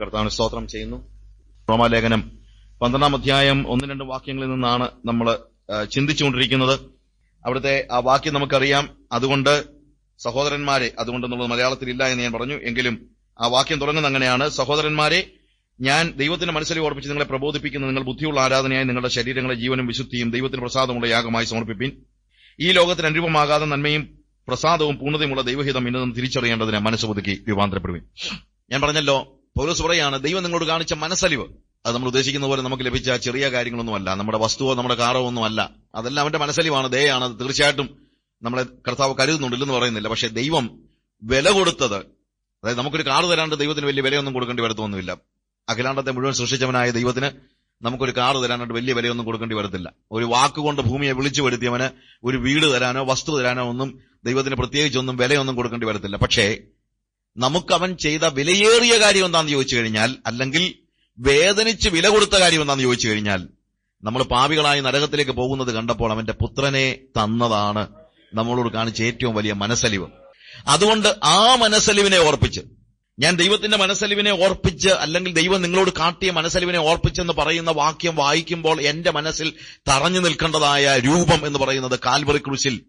കർത്താവിന് സ്തോത്രം ചെയ്യുന്നു. റോമാലേഖനം പന്ത്രണ്ടാം അധ്യായം ഒന്ന് രണ്ട് വാക്യങ്ങളിൽ നിന്നാണ് നമ്മൾ ചിന്തിച്ചുകൊണ്ടിരിക്കുന്നത്. അവിടുത്തെ ആ വാക്യം നമുക്കറിയാം. അതുകൊണ്ട് സഹോദരന്മാരെ അതുകൊണ്ടെന്നുള്ളത് മലയാളത്തിൽ ഇല്ല എന്ന് ഞാൻ പറഞ്ഞു. എങ്കിലും ആ വാക്യം തുടങ്ങുന്നത് അങ്ങനെയാണ്. സഹോദരന്മാരെ ഞാൻ ദൈവത്തിന്റെ മനസ്സിൽ ഓർപ്പിച്ച് നിങ്ങളെ പ്രബോധിപ്പിക്കുന്ന നിങ്ങൾ ബുദ്ധിയുള്ള ആരാധനയായി നിങ്ങളുടെ ശരീരങ്ങളെ ജീവനും വിശുദ്ധിയും ദൈവത്തിന് പ്രസാദമുള്ള യാഗമായി സമർപ്പിപ്പിൻ. ഈ ലോകത്തിന് അനുരൂപമാകാതെ നന്മയും പ്രസാദവും പൂർണതയുമുള്ള ദൈവഹിതം ഇന്നതും തിരിച്ചറിയേണ്ടതിന് മനസ്സ് പുതുക്കി രൂപാന്തരപ്പെടുവിൻ. ഞാൻ പറഞ്ഞല്ലോ പൗലോസ് പറയാണ് ദൈവം നിങ്ങളോട് കാണിച്ച മനസ്സലിവ്. അത് നമ്മൾ ഉദ്ദേശിക്കുന്ന പോലെ നമുക്ക് ലഭിച്ച ചെറിയ കാര്യങ്ങളൊന്നുമല്ല. നമ്മുടെ വസ്തുവോ നമ്മുടെ കാറോ ഒന്നും അല്ല അതെല്ലാം അവന്റെ മനസ്സലിവാണ് ദയാണ് തീർച്ചയായിട്ടും നമ്മളെ കർത്താവ് എന്ന് പറയുന്നില്ല. പക്ഷെ ദൈവം വില കൊടുത്തത് അതായത് നമുക്കൊരു കാറ് തരാണ്ട് ദൈവത്തിന് വലിയ വിലയൊന്നും കൊടുക്കേണ്ടി വരത്തൊന്നുമില്ല. അഖിലാണ്ടത്തെ മുഴുവൻ സൃഷ്ടിച്ചവനായ ദൈവത്തിന് നമുക്കൊരു കാറ് തരാനായിട്ട് വലിയ വിലയൊന്നും കൊടുക്കേണ്ടി വരത്തില്ല. ഒരു വാക്കുകൊണ്ട് ഭൂമിയെ വിളിച്ചു വരുത്തിയവന് ഒരു വീട് തരാനോ വസ്തു തരാനോ ഒന്നും ദൈവത്തിന് പ്രത്യേകിച്ചൊന്നും വിലയൊന്നും കൊടുക്കേണ്ടി വരത്തില്ല. പക്ഷേ നമുക്ക് അവൻ ചെയ്ത വിലയേറിയ കാര്യം എന്താണെന്ന് ചോദിച്ചു കഴിഞ്ഞാൽ അല്ലെങ്കിൽ വേദനിച്ച് വില കൊടുത്ത കാര്യം എന്താണെന്ന് ചോദിച്ചു കഴിഞ്ഞാൽ നമ്മൾ പാപികളായി നരകത്തിലേക്ക് പോകുന്നത് കണ്ടപ്പോൾ അവന്റെ പുത്രനെ തന്നതാണ് നമ്മളോട് കാണിച്ച ഏറ്റവും വലിയ മനസ്സലിവ്. അതുകൊണ്ട് ആ മനസ്സലിവിനെ ഓർപ്പിച്ച് ഞാൻ ദൈവത്തിന്റെ മനസ്സലിവിനെ ഓർപ്പിച്ച് അല്ലെങ്കിൽ ദൈവം നിങ്ങളോട് കാട്ടിയ മനസ്സലിവിനെ ഓർപ്പിച്ചെന്ന് പറയുന്ന വാക്യം വായിക്കുമ്പോൾ എന്റെ മനസ്സിൽ തറഞ്ഞു നിൽക്കേണ്ടതായ രൂപം എന്ന് പറയുന്നത് കാൽവറി ക്രൂശിൽ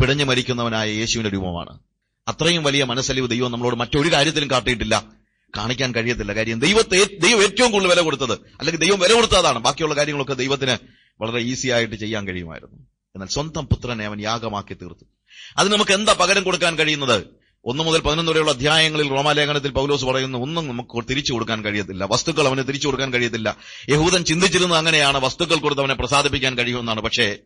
പിടഞ്ഞു മരിക്കുന്നവനായ യേശുവിന്റെ രൂപമാണ്. അത്രയും വലിയ മനസ്സലിവ് ദൈവം നമ്മളോട് മറ്റൊരു കാര്യത്തിലും കാട്ടിയിട്ടില്ല. കാണിക്കാൻ കഴിയത്തില്ല. കാര്യം ദൈവത്തെ ദൈവം ഏറ്റവും കൂടുതൽ വില കൊടുത്തത് അല്ലെങ്കിൽ ദൈവം വില കൊടുത്തതാണ്. ബാക്കിയുള്ള കാര്യങ്ങളൊക്കെ ദൈവത്തിന് വളരെ ഈസി ആയിട്ട് ചെയ്യാൻ കഴിയുമായിരുന്നു. എന്നാൽ സ്വന്തം പുത്രനെ അവൻ യാഗമാക്കി തീർത്തു. അത് നമുക്ക് എന്താ പകരം കൊടുക്കാൻ കഴിയുന്നത്? ഒന്ന് മുതൽ പതിനൊന്ന് വരെയുള്ള അധ്യായങ്ങളിൽ റോമാലേഖനത്തിൽ പൗലോസ് പറയുന്നു ഒന്നും നമുക്ക് തിരിച്ചു കൊടുക്കാൻ കഴിയത്തില്ല. വസ്തുക്കൾ അവന് തിരിച്ചു കൊടുക്കാൻ കഴിയത്തില്ല. യഹൂദൻ ചിന്തിച്ചിരുന്നത് അങ്ങനെയാണ്. വസ്തുക്കൾ കൊടുത്ത് അവനെ പ്രസാദിപ്പിക്കാൻ കഴിയുമെന്നാണ്. പക്ഷേ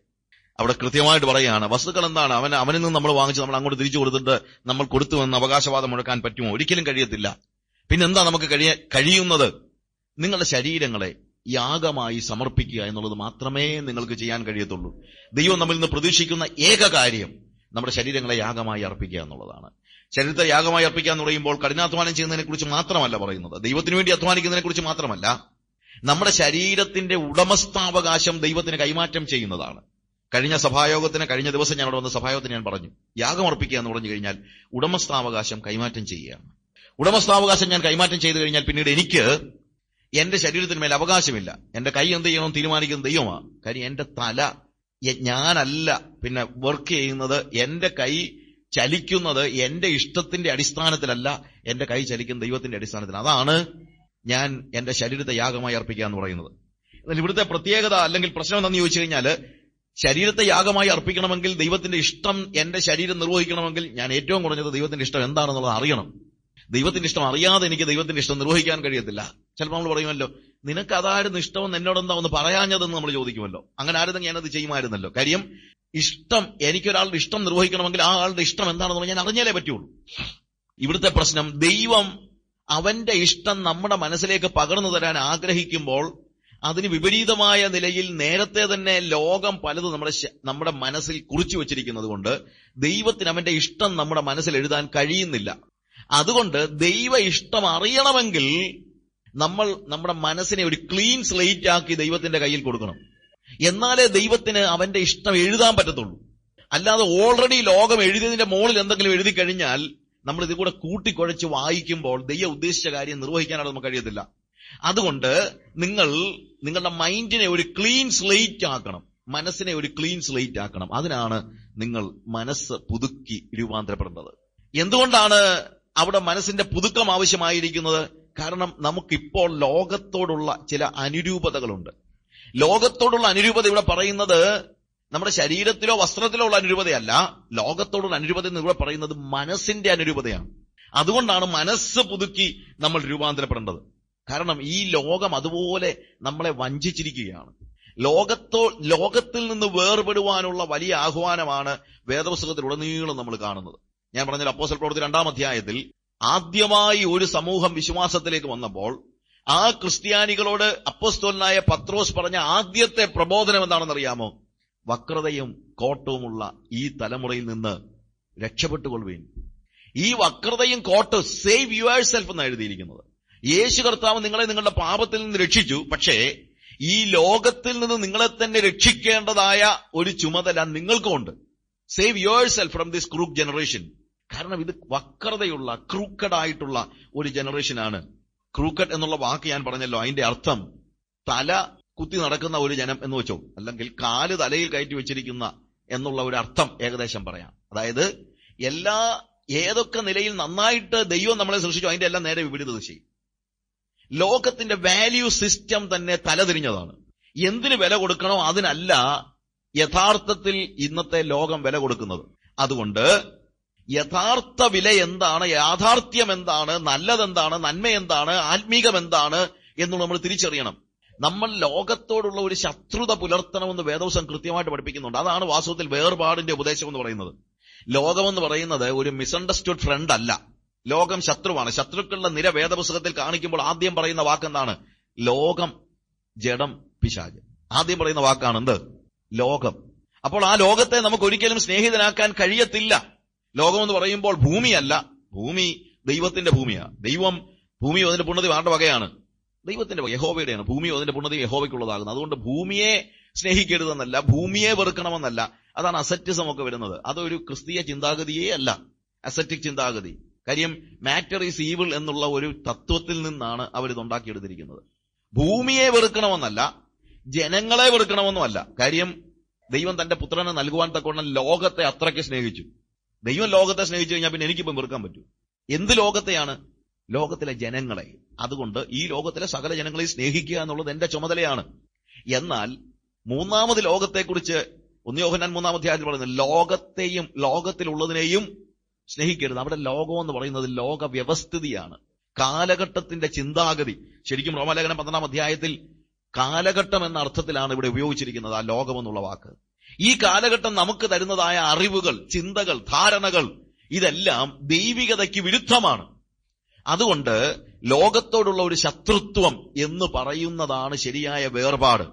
അവിടെ കൃത്യമായിട്ട് പറയുകയാണ് വസ്തുക്കൾ എന്താണ്? അവൻ അവനിൽ നിന്ന് നമ്മൾ വാങ്ങിച്ച് നമ്മൾ അങ്ങോട്ട് തിരിച്ചു കൊടുത്തിട്ട് നമ്മൾ കൊടുത്തുവെന്ന് അവകാശവാദം മുഴക്കാൻ പറ്റുമോ? ഒരിക്കലും കഴിയത്തില്ല. പിന്നെന്താ നമുക്ക് കഴിയ കഴിയുന്നത്? നിങ്ങളുടെ ശരീരങ്ങളെ യാഗമായി സമർപ്പിക്കുക എന്നുള്ളത് മാത്രമേ നിങ്ങൾക്ക് ചെയ്യാൻ കഴിയത്തുള്ളൂ. ദൈവം നമ്മിൽ നിന്ന് പ്രതീക്ഷിക്കുന്ന ഏക കാര്യം നമ്മുടെ ശരീരങ്ങളെ യാഗമായി അർപ്പിക്കുക എന്നുള്ളതാണ്. ശരീരത്തെ യാഗമായി അർപ്പിക്കുക എന്ന് പറയുമ്പോൾ കഠിനാധ്വാനം ചെയ്യുന്നതിനെ കുറിച്ച് മാത്രമല്ല പറയുന്നത്. ദൈവത്തിന് വേണ്ടി അധ്വാനിക്കുന്നതിനെ കുറിച്ച് മാത്രമല്ല. നമ്മുടെ ശരീരത്തിന്റെ ഉടമസ്ഥാവകാശം ദൈവത്തിന് കൈമാറ്റം ചെയ്യുന്നതാണ്. കഴിഞ്ഞ സഭായോഗത്തിന് കഴിഞ്ഞ ദിവസം ഞാൻ അവിടെ വന്ന സഭായോഗത്തിന് ഞാൻ പറഞ്ഞു. യാഗം അർപ്പിക്കുക എന്ന് പറഞ്ഞു കഴിഞ്ഞാൽ ഉടമസ്ഥാവകാശം കൈമാറ്റം ചെയ്യുകയാണ്. ഉടമസ്ഥാവകാശം ഞാൻ കൈമാറ്റം ചെയ്തു കഴിഞ്ഞാൽ പിന്നീട് എനിക്ക് എന്റെ ശരീരത്തിന് മേലെ അവകാശമില്ല. എന്റെ കൈ എന്ത് ചെയ്യണമെന്ന് തീരുമാനിക്കുന്ന ദൈവമാണ് കാര്യം എന്റെ തല ഞാനല്ല. പിന്നെ വർക്ക് ചെയ്യുന്നത് എന്റെ കൈ ചലിക്കുന്നത് എന്റെ ഇഷ്ടത്തിന്റെ അടിസ്ഥാനത്തിലല്ല. എന്റെ കൈ ചലിക്കുന്ന ദൈവത്തിന്റെ അടിസ്ഥാനത്തിൽ അതാണ് ഞാൻ എന്റെ ശരീരത്തെ യാഗമായി അർപ്പിക്കുക എന്ന് പറയുന്നത്. എന്നാൽ ഇവിടുത്തെ പ്രത്യേകത അല്ലെങ്കിൽ പ്രശ്നം എന്താണെന്ന് ചോദിച്ചു കഴിഞ്ഞാൽ ശരീരത്തെ യാഗമായി അർപ്പിക്കണമെങ്കിൽ ദൈവത്തിന്റെ ഇഷ്ടം എന്റെ ശരീരം നിർവഹിക്കണമെങ്കിൽ ഞാൻ ഏറ്റവും കുറഞ്ഞത് ദൈവത്തിന്റെ ഇഷ്ടം എന്താണെന്നുള്ളത് അറിയണം. ദൈവത്തിന്റെ ഇഷ്ടം അറിയാതെ എനിക്ക് ദൈവത്തിന്റെ ഇഷ്ടം നിർവഹിക്കാൻ കഴിയത്തില്ല. ചിലപ്പോൾ നമ്മൾ പറയുമല്ലോ നിനക്ക് അതായിരുന്നു ഇഷ്ടമെന്ന് എന്നോട് എന്താ ഒന്ന് പറയാഞ്ഞതെന്ന് നമ്മൾ ചോദിക്കുമല്ലോ. അങ്ങനെ ആരും ഞാൻ അത് ചെയ്യുമായിരുന്നല്ലോ. കാര്യം ഇഷ്ടം എനിക്കൊരാളുടെ ഇഷ്ടം നിർവഹിക്കണമെങ്കിൽ ആ ആളുടെ ഇഷ്ടം എന്താണെന്ന് ഞാൻ അറിഞ്ഞാലേ പറ്റുള്ളൂ. ഇവിടുത്തെ പ്രശ്നം ദൈവം അവന്റെ ഇഷ്ടം നമ്മുടെ മനസ്സിലേക്ക് പകർന്നു തരാൻ ആഗ്രഹിക്കുമ്പോൾ അതിന് വിപരീതമായ നിലയിൽ നേരത്തെ തന്നെ ലോകം പലതും നമ്മുടെ നമ്മുടെ മനസ്സിൽ കുറിച്ചു വെച്ചിരിക്കുന്നത് കൊണ്ട് ദൈവത്തിന് അവന്റെ ഇഷ്ടം നമ്മുടെ മനസ്സിൽ എഴുതാൻ കഴിയുന്നില്ല. അതുകൊണ്ട് ദൈവ ഇഷ്ടം അറിയണമെങ്കിൽ നമ്മൾ നമ്മുടെ മനസ്സിനെ ഒരു ക്ലീൻ സ്ലേറ്റ് ആക്കി ദൈവത്തിന്റെ കയ്യിൽ കൊടുക്കണം. എന്നാലേ ദൈവത്തിന് അവന്റെ ഇഷ്ടം എഴുതാൻ പറ്റത്തുള്ളൂ. അല്ലാതെ ഓൾറെഡി ലോകം എഴുതിയതിന്റെ മുകളിൽ എന്തെങ്കിലും എഴുതി കഴിഞ്ഞാൽ നമ്മൾ ഇത് കൂടെ കൂട്ടിക്കുഴച്ച് വായിക്കുമ്പോൾ ദൈവ ഉദ്ദേശിച്ച കാര്യം നിർവഹിക്കാനായിട്ട് നമുക്ക് കഴിയത്തില്ല. അതുകൊണ്ട് നിങ്ങൾ നിങ്ങളുടെ മൈൻഡിനെ ഒരു ക്ലീൻ സ്ലേറ്റ് ആക്കണം. മനസ്സിനെ ഒരു ക്ലീൻ സ്ലേറ്റ് ആക്കണം. അതിനാണ് നിങ്ങൾ മനസ്സ് പുതുക്കി രൂപാന്തരപ്പെടുന്നത്. എന്തുകൊണ്ടാണ് അവിടെ മനസ്സിന്റെ പുതുക്കം ആവശ്യമായിരിക്കുന്നത്? കാരണം നമുക്കിപ്പോൾ ലോകത്തോടുള്ള ചില അനുരൂപതകളുണ്ട്. ലോകത്തോടുള്ള അനുരൂപത ഇവിടെ പറയുന്നത് നമ്മുടെ ശരീരത്തിലോ വസ്ത്രത്തിലോ ഉള്ള അനുരൂപതയല്ല. ലോകത്തോടുള്ള അനുരൂപത എന്ന് ഇവിടെ പറയുന്നത് മനസ്സിന്റെ അനുരൂപതയാണ്. അതുകൊണ്ടാണ് മനസ്സ് പുതുക്കി നമ്മൾ രൂപാന്തരപ്പെടേണ്ടത്. കാരണം ഈ ലോകം അതുപോലെ നമ്മളെ വഞ്ചിച്ചിരിക്കുകയാണ്. ലോകത്തോ ലോകത്തിൽ നിന്ന് വേർപെടുവാനുള്ള വലിയ ആഹ്വാനമാണ് വേദപുസ്തകത്തിൽ ഉടനീളം നമ്മൾ കാണുന്നത്. ഞാൻ പറഞ്ഞ അപ്പോസൽ പ്രവൃത്തി രണ്ടാം അധ്യായത്തിൽ ആദ്യമായി ഒരു സമൂഹം വിശ്വാസത്തിലേക്ക് വന്നപ്പോൾ ആ ക്രിസ്ത്യാനികളോട് അപ്പോസ്തോലനായ പത്രോസ് പറഞ്ഞ ആദ്യത്തെ പ്രബോധനം എന്താണെന്നറിയാമോ? വക്രതയും കോട്ടവുമുള്ള ഈ തലമുറയിൽ നിന്ന് രക്ഷപ്പെട്ടുകൊള്ളുകയും ഈ വക്രതയും കോട്ടവും സേവ് യുവർ സെൽഫ് എന്ന് എഴുതിയിരിക്കുന്നത്. യേശു കർത്താവ് നിങ്ങളെ നിങ്ങളുടെ പാപത്തിൽ നിന്ന് രക്ഷിച്ചു. പക്ഷേ ഈ ലോകത്തിൽ നിന്ന് നിങ്ങളെ തന്നെ രക്ഷിക്കേണ്ടതായ ഒരു ചുമതല നിങ്ങൾക്കുമുണ്ട്. Save yourself from this crook generation കാരണം ഇത് വക്രതയുള്ള ക്രൂക്കഡ് ആയിട്ടുള്ള ഒരു ജനറേഷനാണ്. ക്രൂക്കഡ് എന്നുള്ള വാക്ക് ഞാൻ പറഞ്ഞല്ലോ അതിന്റെ അർത്ഥം തല കുത്തി നടക്കുന്ന ഒരു ജനം എന്ന് വെച്ചോ അല്ലെങ്കിൽ കാൽ തലയിൽ കയറ്റി വെച്ചിരിക്കുന്ന എന്നുള്ള ഒരു അർത്ഥം ഏകദേശം പറയാം. അതായത് എല്ലാ ഏതൊക്കെ നിലയിൽ നന്നായിട്ട് ദൈവം നമ്മളെ സൃഷ്ടിച്ചു അതിന്റെ എല്ലാം നേരെ വിപരീത ദിശയും ലോകത്തിന്റെ വാല്യൂ സിസ്റ്റം തന്നെ തലതിരിഞ്ഞതാണ്. എന്തിന് വില കൊടുക്കണോ അതിനല്ല യഥാർത്ഥത്തിൽ ഇന്നത്തെ ലോകം വില കൊടുക്കുന്നത്. അതുകൊണ്ട് യഥാർത്ഥ വില എന്താണ് യാഥാർത്ഥ്യം എന്താണ് നല്ലതെന്താണ് നന്മ എന്താണ് ആത്മീകം എന്താണ് എന്നുള്ളത് നമ്മൾ തിരിച്ചറിയണം. നമ്മൾ ലോകത്തോടുള്ള ഒരു ശത്രുത പുലർത്തണമെന്ന് വേദവസം കൃത്യമായിട്ട് പഠിപ്പിക്കുന്നുണ്ട്. അതാണ് വാസ്തവത്തിൽ വേർപാടിന്റെ ഉപദേശം എന്ന് പറയുന്നത്. ലോകമെന്ന് പറയുന്നത് ഒരു മിസ്അണ്ടർസ്റ്റുഡ് ഫ്രണ്ട് അല്ല. ലോകം ശത്രുവാണ്. ശത്രുക്കളുടെ നിര വേദപുസ്തകത്തിൽ കാണിക്കുമ്പോൾ ആദ്യം പറയുന്ന വാക്കെന്താണ്? ലോകം ജഡം പിശാജ് ആദ്യം പറയുന്ന വാക്കാണ് എന്ത്? ലോകം. അപ്പോൾ ആ ലോകത്തെ നമുക്ക് ഒരിക്കലും സ്നേഹിതനാക്കാൻ കഴിയത്തില്ല. ലോകം എന്ന് പറയുമ്പോൾ ഭൂമിയല്ല. ഭൂമി ദൈവത്തിന്റെ ഭൂമിയാണ് ദൈവം ഭൂമിയോ അതിന്റെ പുണ്യതി ആരുടെ വകയാണ്? ദൈവത്തിന്റെ യഹോവയുടെയാണ്. ഭൂമിയോ അതിന്റെ പുണ്യതി യഹോവയ്ക്കുള്ളതാകുന്നു. അതുകൊണ്ട് ഭൂമിയെ സ്നേഹിക്കരുതെന്നല്ല ഭൂമിയെ വെറുക്കണമെന്നല്ല. അതാണ് അസറ്റിസം ഒക്കെ വരുന്നത്. അതൊരു ക്രിസ്തീയ ചിന്താഗതിയേ അല്ല. അസറ്റിക് ചിന്താഗതി. കാര്യം മാറ്റർ ഈസ് ഈവിൾ എന്നുള്ള ഒരു തത്വത്തിൽ നിന്നാണ് അവരിതുണ്ടാക്കിയെടുത്തിരിക്കുന്നത് ഭൂമിയെ വെറുക്കണമെന്നല്ല ജനങ്ങളെ വെറുക്കണമെന്നുമല്ല. കാര്യം ദൈവം തന്റെ പുത്രനെ നൽകുവാൻ തക്കവണ്ണം ലോകത്തെ അത്രയ്ക്ക് സ്നേഹിച്ചു. ദൈവം ലോകത്തെ സ്നേഹിച്ചു കഴിഞ്ഞാൽ പിന്നെ എനിക്കിപ്പം വെറുക്കാൻ പറ്റൂ. എന്ത് ലോകത്തെയാണ്? ലോകത്തിലെ ജനങ്ങളെ. അതുകൊണ്ട് ഈ ലോകത്തിലെ സകല ജനങ്ങളെ സ്നേഹിക്കുക എന്നുള്ളത് എന്റെ ചുമതലയാണ്. എന്നാൽ മൂന്നാമത് ലോകത്തെക്കുറിച്ച് ഒന്നിയോഹനാൻ മൂന്നാം അധ്യായത്തിൽ പറയുന്നത് ലോകത്തെയും ലോകത്തിലുള്ളതിനെയും സ്നേഹിക്കരുത്. അവിടെ ലോകം എന്ന് പറയുന്നത് ലോക വ്യവസ്ഥിതിയാണ് കാലഘട്ടത്തിന്റെ ചിന്താഗതി. ശരിക്കും റോമാലേഖനം പന്ത്രണ്ടാം അധ്യായത്തിൽ കാലഘട്ടം എന്ന അർത്ഥത്തിലാണ് ഇവിടെ ഉപയോഗിച്ചിരിക്കുന്നത് ആ ലോകം എന്നുള്ള വാക്ക്. ഈ കാലഘട്ടം നമുക്ക് തരുന്നതായ അറിവുകൾ ചിന്തകൾ ധാരണകൾ ഇതെല്ലാം ദൈവികതയ്ക്ക് വിരുദ്ധമാണ്. അതുകൊണ്ട് ലോകത്തോടുള്ള ഒരു ശത്രുത്വം എന്ന് പറയുന്നതാണ് ശരിയായ വേർപാട്.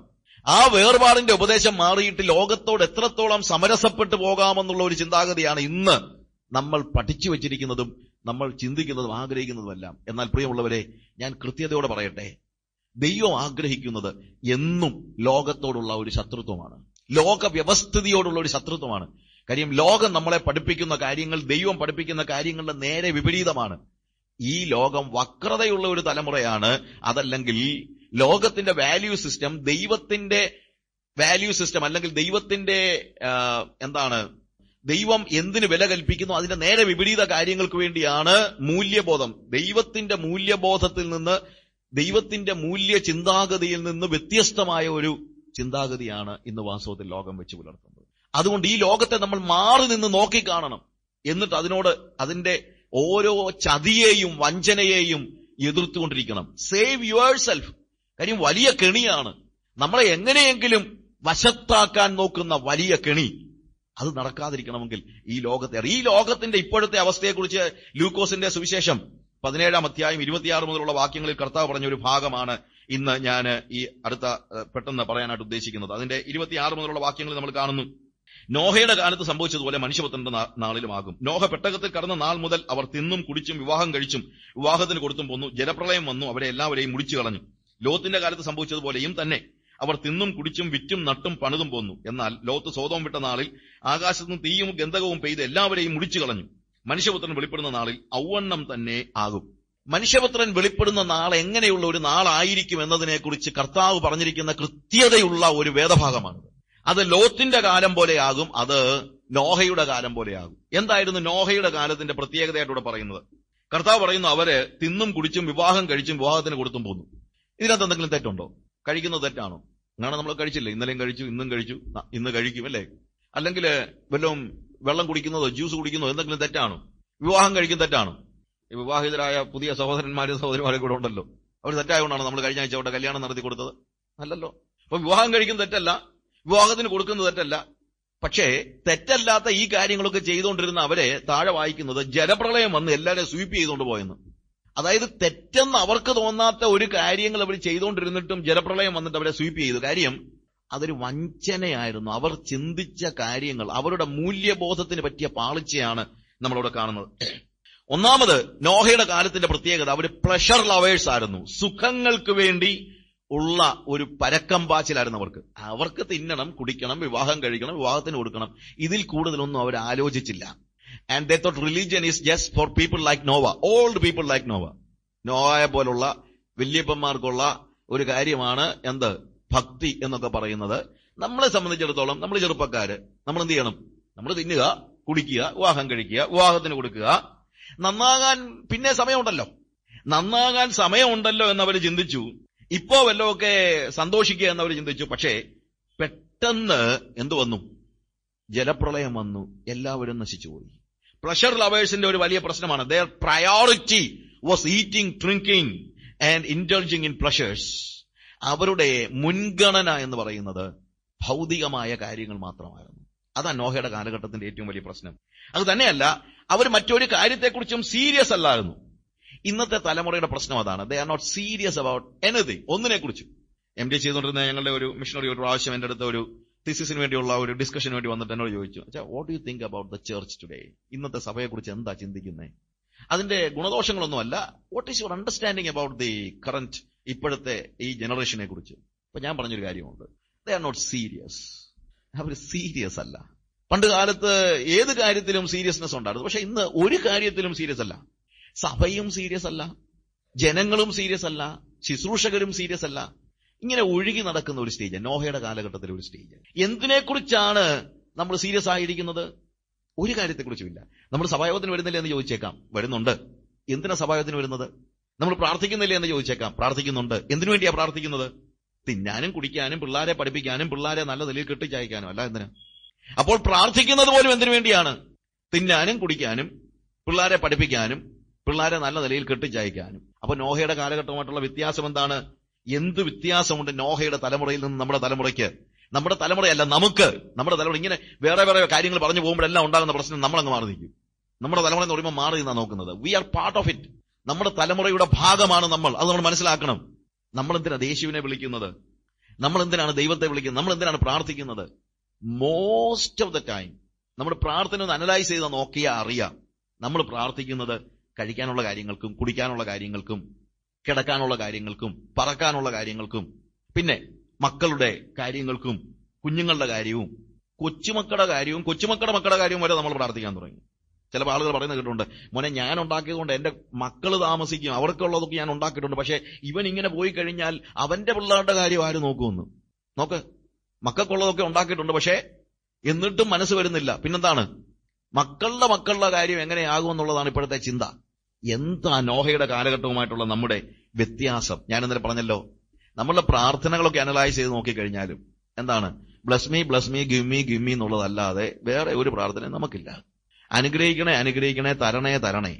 ആ വേർപാടിന്റെ ഉപദേശം മാറിയിട്ട് ലോകത്തോട് എത്രത്തോളം സമരസപ്പെട്ടു പോകാമെന്നുള്ള ഒരു ചിന്താഗതിയാണ് ഇന്ന് നമ്മൾ പഠിച്ചു വച്ചിരിക്കുന്നതും നമ്മൾ ചിന്തിക്കുന്നതും ആഗ്രഹിക്കുന്നതുമെല്ലാം. എന്നാൽ പ്രിയമുള്ളവരെ ഞാൻ കൃത്യതയോടെ പറയട്ടെ. ദൈവം ആഗ്രഹിക്കുന്നത് എന്നും ലോകത്തോടുള്ള ഒരു ശത്രുത്വമാണ്. ലോക വ്യവസ്ഥിതിയോടുള്ള ഒരു ശത്രുത്വമാണ്. കാര്യം ലോകം നമ്മളെ പഠിപ്പിക്കുന്ന കാര്യങ്ങൾ ദൈവം പഠിപ്പിക്കുന്ന കാര്യങ്ങളുടെ നേരെ വിപരീതമാണ്. ഈ ലോകം വക്രതയുള്ള ഒരു തലമുറയാണ്. അതല്ലെങ്കിൽ ലോകത്തിന്റെ വാല്യൂ സിസ്റ്റം ദൈവത്തിന്റെ വാല്യൂ സിസ്റ്റം അല്ലെങ്കിൽ ദൈവത്തിന്റെ എന്താണ് ദൈവം എന്തിന് വില കൽപ്പിക്കുന്നു? അതിന്റെ നേരെ വിപരീത കാര്യങ്ങൾക്ക് വേണ്ടിയാണ് മൂല്യബോധം. ദൈവത്തിന്റെ മൂല്യബോധത്തിൽ നിന്ന് ദൈവത്തിന്റെ മൂല്യ ചിന്താഗതിയിൽ നിന്ന് വ്യത്യസ്തമായ ഒരു ചിന്താഗതിയാണ് ഇന്ന് വാസ്തവത്തിൽ ലോകം വെച്ച് പുലർത്തുന്നത്. അതുകൊണ്ട് ഈ ലോകത്തെ നമ്മൾ മാറി നിന്ന് നോക്കിക്കാണണം. എന്നിട്ട് അതിനോട് അതിന്റെ ഓരോ ചതിയെയും വഞ്ചനയെയും എതിർത്തുകൊണ്ടിരിക്കണം. സേവ് യുവർ സെൽഫ് കാര്യം വലിയ കെണിയാണ്. നമ്മളെ എങ്ങനെയെങ്കിലും വശത്താക്കാൻ നോക്കുന്ന വലിയ കെണി. അത് നടക്കാതിരിക്കണമെങ്കിൽ ഈ ലോകത്തെ ഈ ലോകത്തിന്റെ ഇപ്പോഴത്തെ അവസ്ഥയെക്കുറിച്ച് ലൂക്കോസിന്റെ സുവിശേഷം പതിനേഴാം അധ്യായം ഇരുപത്തിയാറ് മുതലുള്ള വാക്യങ്ങളിൽ കർത്താവ് പറഞ്ഞ ഒരു ഭാഗമാണ് ഇന്ന് ഞാൻ ഈ അടുത്ത പെട്ടെന്ന് പറയാനായിട്ട് ഉദ്ദേശിക്കുന്നത്. അതിന്റെ ഇരുപത്തിയാറ് മുതലുള്ള വാക്യങ്ങൾ നമ്മൾ കാണുന്നു. നോഹയുടെ കാലത്ത് സംഭവിച്ചതുപോലെ മനുഷ്യപുത്രന്റെ നാളിലുമാകും. നോഹ പെട്ടകത്തിൽ കടന്ന നാൾ മുതൽ അവർ തിന്നും കുടിച്ചും വിവാഹം കഴിച്ചും വിവാഹത്തിന് കൊടുത്തും പോന്നു. ജലപ്രളയം വന്നു അവരെ എല്ലാവരെയും മുടിച്ചു കളഞ്ഞു. ലോത്തിന്റെ കാലത്ത് സംഭവിച്ചതുപോലെയും തന്നെ. അവർ തിന്നും കുടിച്ചും വിറ്റും നട്ടും പണിതും പോന്നു. എന്നാൽ ലോത്ത് സ്വതം വിട്ട നാളിൽ ആകാശത്തും തീയും ഗന്ധകവും പെയ്ത് എല്ലാവരെയും മുടിച്ചു കളഞ്ഞു. മനുഷ്യപുത്രൻ വെളിപ്പെടുന്ന നാളിൽ ഔവണ്ണം തന്നെ ആകും. മനുഷ്യപുത്രൻ വെളിപ്പെടുന്ന നാൾ എങ്ങനെയുള്ള ഒരു നാളായിരിക്കും എന്നതിനെക്കുറിച്ച് കർത്താവ് പറഞ്ഞിരിക്കുന്ന കൃത്യതയുള്ള ഒരു വേദഭാഗമാണ് അത് ലോത്തിന്റെ കാലം പോലെയാകും അത് നോഹയുടെ കാലം പോലെയാകും എന്തായിരുന്നു നോഹയുടെ കാലത്തിന്റെ പ്രത്യേകതയായിട്ടൂടെ പറയുന്നത്? കർത്താവ് പറയുന്നു അവർ തിന്നും കുടിച്ചും വിവാഹം കഴിച്ചും വിവാഹത്തിന് കൊടുത്തും പോന്നു. ഇതിനകത്ത് എന്തെങ്കിലും തെറ്റുണ്ടോ? കഴിക്കുന്നത് തെറ്റാണോ? അങ്ങനെ നമ്മൾ കഴിച്ചില്ല? ഇന്നലെയും കഴിച്ചു ഇന്നും കഴിച്ചു ഇന്ന് കഴിക്കും അല്ലേ? അല്ലെങ്കിൽ വല്ലതും വെള്ളം കുടിക്കുന്നതോ ജ്യൂസ് കുടിക്കുന്നതോ എന്തെങ്കിലും തെറ്റാണോ? വിവാഹം കഴിക്കും തെറ്റാണോ? വിവാഹിതരായ പുതിയ സഹോദരന്മാരും സഹോദരിമാരും കൂടെ ഉണ്ടല്ലോ. അവർ തെറ്റായതുകൊണ്ടാണ് നമ്മൾ കഴിഞ്ഞ ആഴ്ച അവിടെ കല്യാണം നടത്തി കൊടുത്തത്. അല്ലല്ലോ. അപ്പൊ വിവാഹം കഴിക്കുന്ന തെറ്റല്ല വിവാഹത്തിന് കൊടുക്കുന്നത് തെറ്റല്ല. പക്ഷേ തെറ്റല്ലാത്ത ഈ കാര്യങ്ങളൊക്കെ ചെയ്തുകൊണ്ടിരുന്ന അവരെ താഴെ വായിക്കുന്നത് ജലപ്രളയം വന്ന് എല്ലാവരെയും സ്വീപ്പ് ചെയ്തുകൊണ്ട് പോയെന്ന്. അതായത് തെറ്റെന്ന് അവർക്ക് തോന്നാത്ത ഒരു കാര്യങ്ങൾ അവർ ചെയ്തുകൊണ്ടിരുന്നിട്ടും ജലപ്രളയം വന്നിട്ട് അവരെ സ്വീപ്പ് ചെയ്തു. കാര്യം അതൊരു വഞ്ചനയായിരുന്നു. അവർ ചിന്തിച്ച കാര്യങ്ങൾ അവരുടെ മൂല്യബോധത്തിന് പറ്റിയ പാളിച്ചയാണ് നമ്മളിവിടെ കാണുന്നത്. ഒന്നാമത് നോഹയുടെ കാലത്തിന്റെ പ്രത്യേകത. അവർ പ്രഷർ ലവേഴ്സ് ആയിരുന്നു. സുഖങ്ങൾക്ക് വേണ്ടി ഉള്ള ഒരു പരക്കം പാച്ചിലായിരുന്നു അവർക്ക്. അവർക്ക് തിന്നണം കുടിക്കണം വിവാഹം കഴിക്കണം വിവാഹത്തിന് കൊടുക്കണം. ഇതിൽ കൂടുതലൊന്നും അവർ ആലോചിച്ചില്ല. And they thought religion is just for people like Noah old people like Noah നോവയെ പോലുള്ള വല്യപ്പന്മാർക്കുള്ള ഒരു കാര്യമാണ് എന്ത്? ഭക്തി എന്നൊക്കെ പറയുന്നത്. നമ്മളെ സംബന്ധിച്ചിടത്തോളം നമ്മൾ ചെറുപ്പക്കാര് നമ്മൾ എന്ത് ചെയ്യണം? നമ്മൾ തിന്നുക കുടിക്കുക വിവാഹം കഴിക്കുക വിവാഹത്തിന് കൊടുക്കുക. നന്നാകാൻ പിന്നെ സമയമുണ്ടല്ലോ. നന്നാകാൻ സമയമുണ്ടല്ലോ എന്നവർ ചിന്തിച്ചു. ഇപ്പോ വല്ലതൊക്കെ സന്തോഷിക്കുക എന്നവർ ചിന്തിച്ചു. പക്ഷേ പെട്ടെന്ന് എന്തു വന്നു? ജലപ്രളയം വന്നു. എല്ലാവരും നശിച്ചുപോയി. പ്ലഷർ ലവേഴ്സിന്റെ ഒരു വലിയ പ്രശ്നമാണ്. Their priority was eating drinking and indulging in pleasures അവരുടെ മുൻഗണന എന്ന് പറയുന്നത് ഭൗതികമായ കാര്യങ്ങൾ മാത്രമായിരുന്നു. അതാ നോഹയുടെ കാലഘട്ടത്തിന്റെ ഏറ്റവും വലിയ പ്രശ്നം. അത് തന്നെയല്ല അവർ മറ്റൊരു കാര്യത്തെക്കുറിച്ചും സീരിയസ് അല്ലായിരുന്നു. ഇന്നത്തെ തലമുറയുടെ പ്രശ്നം അതാണ്. They are not serious about anything ഒന്നിനെ കുറിച്ചും എം ഡി ചെയ്തുകൊണ്ടിരുന്ന ഞങ്ങളുടെ ഒരു മിഷണറി ഒരു പ്രാവശ്യം എന്റെ അടുത്ത് ഒരു തിസിസിന് വേണ്ടിയുള്ള ഒരു ഡിസ്കഷന് വേണ്ടി വന്നിട്ട് എന്നോട് ചോദിച്ചു അച്ഛാ what you think about the church today ഇന്നത്തെ സഭയെക്കുറിച്ച് എന്താ ചിന്തിക്കുന്നത് അതിന്റെ ഗുണദോഷങ്ങളൊന്നുമല്ല what is your understanding about the current ഇപ്പോഴത്തെ ഈ ജനറേഷനെ കുറിച്ച് അപ്പൊ ഞാൻ പറഞ്ഞൊരു കാര്യമുണ്ട്. ദേ ആർ നോട്ട് സീരിയസ് അവർ സീരിയസ് അല്ല. പണ്ട് കാലത്ത് ഏത് കാര്യത്തിലും സീരിയസ്നെസ് ഉണ്ടായിരുന്നു. പക്ഷെ ഇന്ന് ഒരു കാര്യത്തിലും സീരിയസ് അല്ല. സഭയും സീരിയസ് അല്ല. ജനങ്ങളും സീരിയസ് അല്ല. ശുശ്രൂഷകരും സീരിയസ് അല്ല. ഇങ്ങനെ ഒഴുകി നടക്കുന്ന ഒരു സ്റ്റേജ് നോഹയുടെ കാലഘട്ടത്തിലെ ഒരു സ്റ്റേജ് എന്തിനെക്കുറിച്ചാണ് നമ്മൾ സീരിയസ് ആയിരിക്കുന്നത്? ഒരു കാര്യത്തെക്കുറിച്ചുമില്ല. നമ്മൾ സഭായോഗത്തിന് വരുന്നില്ല എന്ന് ചോദിച്ചേക്കാം. വരുന്നുണ്ട്. എന്തിനാ സഭായോഗത്തിന് വരുന്നത്? നമ്മൾ പ്രാർത്ഥിക്കുന്നില്ല എന്ന് ചോദിച്ചേക്കാം. പ്രാർത്ഥിക്കുന്നുണ്ട്. എന്തിനു വേണ്ടിയാ പ്രാർത്ഥിക്കുന്നത്? തിന്നാനും കുടിക്കാനും പിള്ളാരെ പഠിപ്പിക്കാനും പിള്ളാരെ നല്ല നിലയിൽ കെട്ടിച്ചയക്കാനും. അല്ല എന്തിനാ? അപ്പോൾ പ്രാർത്ഥിക്കുന്നത് പോലും എന്തിനു വേണ്ടിയാണ്? തിന്നാനും കുടിക്കാനും പിള്ളാരെ പഠിപ്പിക്കാനും പിള്ളാരെ നല്ല നിലയിൽ കെട്ടിച്ചയക്കാനും. അപ്പൊ നോഹയുടെ കാലഘട്ടമായിട്ടുള്ള വ്യത്യാസം എന്താണ്? എന്ത് വ്യത്യാസമുണ്ട് നോഹയുടെ തലമുറയിൽ നിന്ന് നമ്മുടെ തലമുറയ്ക്ക്? നമ്മുടെ തലമുറയല്ല നമുക്ക്. നമ്മുടെ തലമുറ ഇങ്ങനെ വേറെ വേറെ കാര്യങ്ങൾ പറഞ്ഞു പോകുമ്പോഴെല്ലാം ഉണ്ടാകുന്ന പ്രശ്നം നമ്മളങ്ങ് മാറി നിൽക്കും. നമ്മുടെ തലമുറ എന്ന് പറയുമ്പോൾ മാറി നിന്നാണ് നോക്കുന്നത്. We are part of it നമ്മുടെ തലമുറയുടെ ഭാഗമാണ് നമ്മൾ. അത് നമ്മൾ മനസ്സിലാക്കണം. നമ്മൾ എന്തിനാണ് യേശുവിനെ വിളിക്കുന്നത്? നമ്മൾ എന്തിനാണ് ദൈവത്തെ വിളിക്കുന്നത്? നമ്മൾ എന്തിനാണ് പ്രാർത്ഥിക്കുന്നത്? മോസ്റ്റ് ഓഫ് ദ ടൈം നമ്മുടെ പ്രാർത്ഥന ഒന്ന് അനലൈസ് ചെയ്ത് നോക്കിയാൽ അറിയാം. നമ്മൾ പ്രാർത്ഥിക്കുന്നത് കഴിക്കാനുള്ള കാര്യങ്ങൾക്കും കുടിക്കാനുള്ള കാര്യങ്ങൾക്കും കിടക്കാനുള്ള കാര്യങ്ങൾക്കും പറക്കാനുള്ള കാര്യങ്ങൾക്കും പിന്നെ മക്കളുടെ കാര്യങ്ങൾക്കും കുഞ്ഞുങ്ങളുടെ കാര്യവും കൊച്ചുമക്കളുടെ കാര്യവും കൊച്ചുമക്കളുടെ മക്കളുടെ കാര്യവും വരെ നമ്മൾ പ്രാർത്ഥിക്കാൻ തുടങ്ങി. ചില ആളുകൾ പറയുന്നത് കേട്ടിട്ടുണ്ട് മോനെ ഞാൻ ഉണ്ടാക്കിയതുകൊണ്ട് എന്റെ മക്കൾ താമസിക്കും അവർക്കുള്ളതൊക്കെ ഞാൻ ഉണ്ടാക്കിയിട്ടുണ്ട് പക്ഷേ ഇവൻ ഇങ്ങനെ പോയി കഴിഞ്ഞാൽ അവന്റെ പിള്ളേരുടെ കാര്യം ആര് നോക്കുമെന്ന്? നോക്ക് മക്കൾക്കുള്ളതൊക്കെ ഉണ്ടാക്കിയിട്ടുണ്ട് പക്ഷേ എന്നിട്ടും മനസ്സ് വരുന്നില്ല. പിന്നെന്താണ്? മക്കളുടെ മക്കളുടെ കാര്യം എങ്ങനെയാകുമെന്നുള്ളതാണ് ഇപ്പോഴത്തെ ചിന്ത. എന്താ നോഹയുടെ കാലഘട്ടവുമായിട്ടുള്ള നമ്മുടെ വ്യത്യാസം? ഞാൻ ഇന്നലെ പറഞ്ഞല്ലോ. നമ്മളുടെ പ്രാർത്ഥനകളൊക്കെ അനലൈസ് ചെയ്ത് നോക്കിക്കഴിഞ്ഞാലും എന്താണ്? Bless me bless me give me give me എന്നുള്ളതല്ലാതെ വേറെ ഒരു പ്രാർത്ഥനയും നമുക്കില്ല. അനുഗ്രഹിക്കണേ അനുഗ്രഹിക്കണേ തരണേ തരണേ.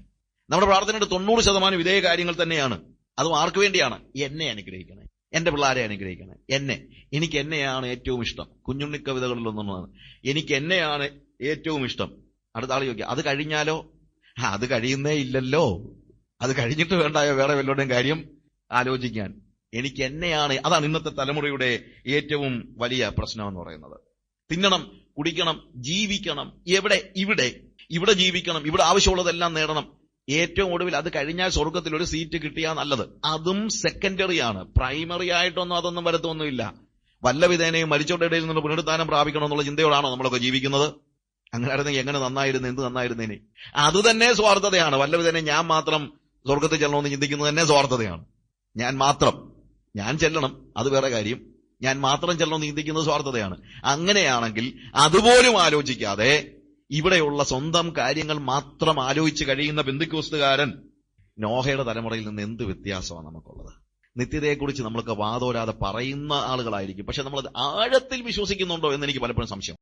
നമ്മുടെ പ്രാർത്ഥനയുടെ തൊണ്ണൂറ് ശതമാനം ഇതേ കാര്യങ്ങൾ തന്നെയാണ്. അതും ആർക്ക് വേണ്ടിയാണ്? എന്നെ അനുഗ്രഹിക്കണേ. എന്റെ പിള്ളേരെ അനുഗ്രഹിക്കണേ. എന്നെ. എനിക്ക് എന്നെയാണ് ഏറ്റവും ഇഷ്ടം. കുഞ്ഞുണ്ണി കവിതകളിലൊന്നാണ് എനിക്ക് എന്നെയാണ് ഏറ്റവും ഇഷ്ടം. അടുത്ത ആൾ ചോദിക്കുക അത് കഴിഞ്ഞാലോ? അത് കഴിയുന്നേ ഇല്ലല്ലോ. അത് കഴിഞ്ഞിട്ട് വേണ്ടായോ വേറെ വല്ലവരുടെയും കാര്യം ആലോചിക്കാൻ. എനിക്ക് എന്നെയാണ് അതാണ് ഇന്നത്തെ തലമുറയുടെ ഏറ്റവും വലിയ പ്രശ്നം എന്ന് പറയുന്നത്. തിന്നണം കുടിക്കണം ജീവിക്കണം എവിടെ ഇവിടെ ഇവിടെ ജീവിക്കണം ഇവിടെ ആവശ്യമുള്ളതെല്ലാം നേടണം. ഏറ്റവും ഒടുവിൽ അത് കഴിഞ്ഞാൽ സ്വർഗത്തിൽ ഒരു സീറ്റ് കിട്ടിയാൽ നല്ലത്. അതും സെക്കൻഡറി ആണ്. പ്രൈമറി ആയിട്ടൊന്നും അതൊന്നും വരത്തൊന്നുമില്ല. വല്ല വിധേനയും മരിച്ചവരുടെ നിന്ന് പുനരുദ്ധാനം പ്രാപിക്കണം എന്നുള്ള ചിന്തയോടാണോ നമ്മളൊക്കെ ജീവിക്കുന്നത്? അങ്ങനെ ആയിരുന്നെങ്കിൽ എങ്ങനെ നന്നായിരുന്നു എന്ത് നന്നായിരുന്നേനെ. അത് തന്നെ സ്വാർത്ഥതയാണ്. വല്ല തന്നെ ഞാൻ മാത്രം സ്വർഗത്തിൽ ചെല്ലണമെന്ന് ചിന്തിക്കുന്നത് തന്നെ സ്വാർത്ഥതയാണ്. ഞാൻ മാത്രം. ഞാൻ ചെല്ലണം അത് വേറെ കാര്യം. ഞാൻ മാത്രം ചെല്ലണമെന്ന് ചിന്തിക്കുന്നത് സ്വാർത്ഥതയാണ്. അങ്ങനെയാണെങ്കിൽ അതുപോലും ആലോചിക്കാതെ ഇവിടെയുള്ള സ്വന്തം കാര്യങ്ങൾ മാത്രം ആലോചിച്ച് കഴിയുന്ന ബന്ധുക്കോസ്തുകാരൻ നോഹയുടെ തലമുറയിൽ നിന്ന് എന്ത് വ്യത്യാസമാണ് നമുക്കുള്ളത്? നിത്യതയെക്കുറിച്ച് നമ്മൾക്ക് വാതോരാതെ പറയുന്ന ആളുകളായിരിക്കും. പക്ഷെ നമ്മൾ ആഴത്തിൽ വിശ്വസിക്കുന്നുണ്ടോ എന്ന് എനിക്ക് പലപ്പോഴും സംശയം.